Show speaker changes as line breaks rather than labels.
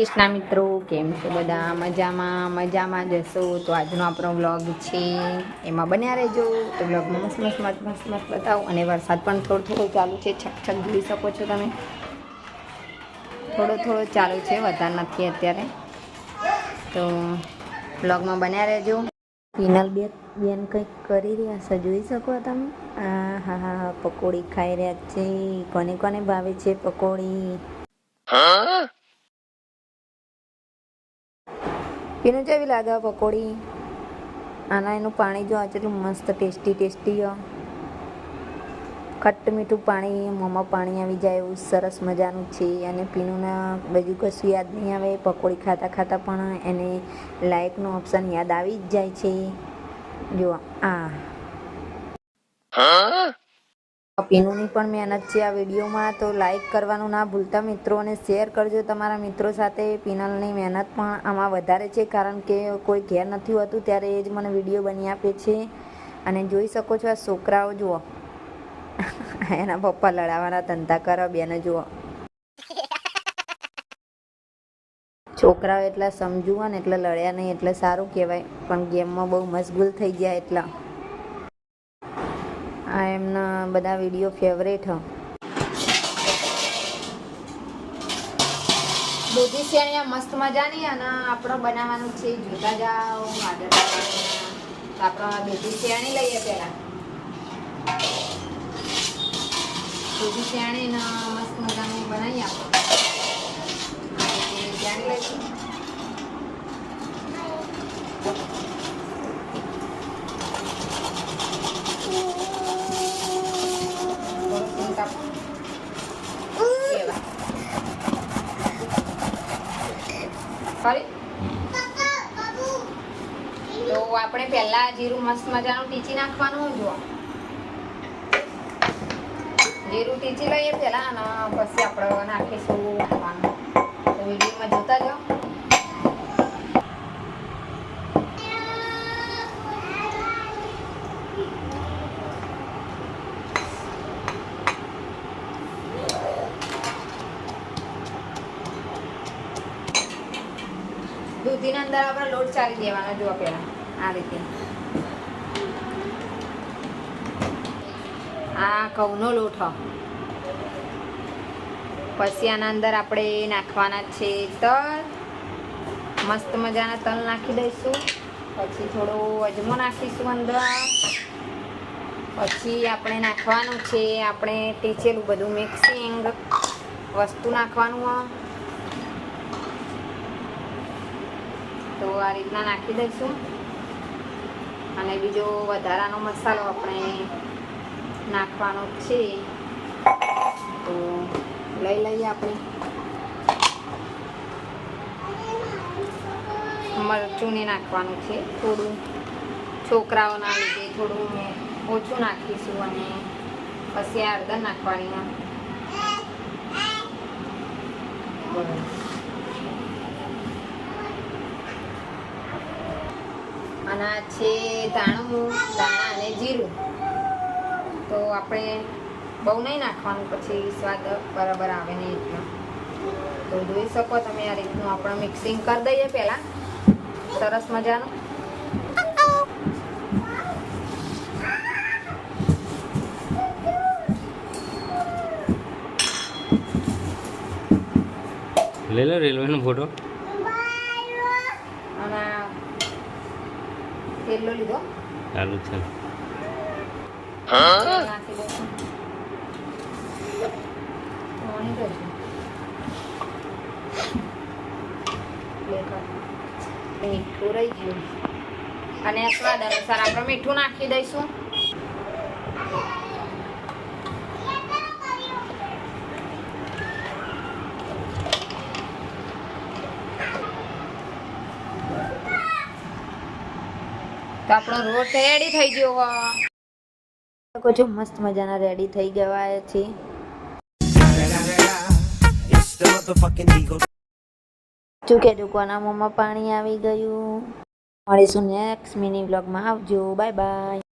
કૃષ્ણા મિત્રો, કેમ છો બધા? મજામાં મજામાં જશો તો આજનો આપણો વ્લોગ છે, એમાં બન્યા રહેજો. તો વ્લોગમાં મસ્ત મસ્ત મસ્ત મસ્ત મસ્ત બતાવો. અને વરસાદ પણ થોડો થોડો ચાલુ છે. છક છક જોઈ શકો છો તમે. થોડો થોડો ચાલુ છે. વધારે નથી અત્યારે. તો વ્લોગમાં બન્યા રહેજો. ફિનલ બે, બેન કંઈક કરી રહ્યા છે. જોઈ શકો તમે? આ, હા હા હા, પકોડી ખાઈ રહ્યા છે. કોને કોને ભાવે છે પકોડી? પીનું જેવી લાગે પકોડી? આના એનું પાણી જો કેટલું મસ્ત ટેસ્ટી ટેસ્ટી ખટ્ટ મીઠું પાણી, મોંમાં પાણી આવી જાય એવું સરસ મજાનું છે. અને પીનુંના બીજું કશું યાદ નહીં આવે. પકોડી ખાતા ખાતા પણ એને લાઇકનો ઓપ્શન યાદ આવી જ જાય છે. જો આ. પીનુની પણ મહેનત છે આ વિડીયોમાં, તો લાઈક કરવાનું ના ભૂલતા મિત્રો અને શેર કરજો તમારા મિત્રો સાથે પીનલની મહેનત પણ આમાં વધારે છે, કારણ કે કોઈ ઘેર નથી હોતું ત્યારે એ જ મને વીડિયો બની આપે છે. અને જોઈ શકો છો આ છોકરાઓ, જુઓ. એના પપ્પા લડાવવાના ધંધા કરો, બેને જુઓ. છોકરાઓ એટલા સમજુ હોય ને એટલે લડ્યા નહીં, એટલે સારું કહેવાય. પણ ગેમમાં બહુ મશગુલ થઈ ગયા એટલા. આ એમના બધા વીડિયો ફેવરેટ હ. દૂધી શેણિયા મસ્ત મજાની અને આપણે બનાવવાનું છે જોતા જાઓ આગળ આપણે દૂધી શેણી લઈએ પહેલાં. દૂધી ને મસ્ત મજાનું બનાવી આપણે. શેણી લઈશું. ફરી? તો આપણે પહેલા જીરું મસ્ત મજાનું ટીચી નાખવાનું જો જીરું ટીચી લઈએ પહેલા અને પછી આપણે નાખીશું નાખવાનું તો વિડીયોમાં જોતા જાઓ. દૂધીના અંદર આપણે લોટ ચાલી દેવાનો જો પહેલાં. આ રીતે. આ ઘઉંનો લોટ પછી આના અંદર આપણે નાખવાના છે તલ. મસ્ત મજાના તલ નાખી દઈશું. પછી થોડો અજમો નાખીશું અંદર. પછી આપણે નાખવાનું છે, આપણે ટીચેલું બધું મિક્સિંગ વસ્તુ નાખવાનું હોય તો આ રીતના નાખી દઈશું. અને બીજો વધારાનો મસાલો આપણે નાખવાનો છે, તો લઈ લઈએ આપણે. મરચુંને નાખવાનું છે થોડું. છોકરાઓના લીધે થોડું ઓછું નાખીશું અને પછી આ હળદર નાખવાની. બરાબર. અને છે ધાણું, દાણા અને જીરું. તો આપણે બહુ નહીં નાખવાનું, પછી સ્વાદ બરાબર આવે નહીં એટલો. તો જોઈ શકો તમે આ રીતનું. આપણે મિક્સિંગ કરી દઈએ પહેલાં. સરસ મજાનું.
લઈ લો રેલવેનો ફોટો
અને આ તેલનો લીધો.
ચાલુ છે.
મીઠું રહી ગયું. અને સ્વાદ અનુસાર આપણે મીઠું નાખી દઈશું. આપણો રોટ રેડી થઈ ગયો મસ્ત મજાના રેડી થઈ ગયા છે. ચૂકે ચૂકવાના મોંમાં પાણી આવી ગયું? મળીશું નેક્સ્ટ મિની બ્લોગમાં આવજો બાય બાય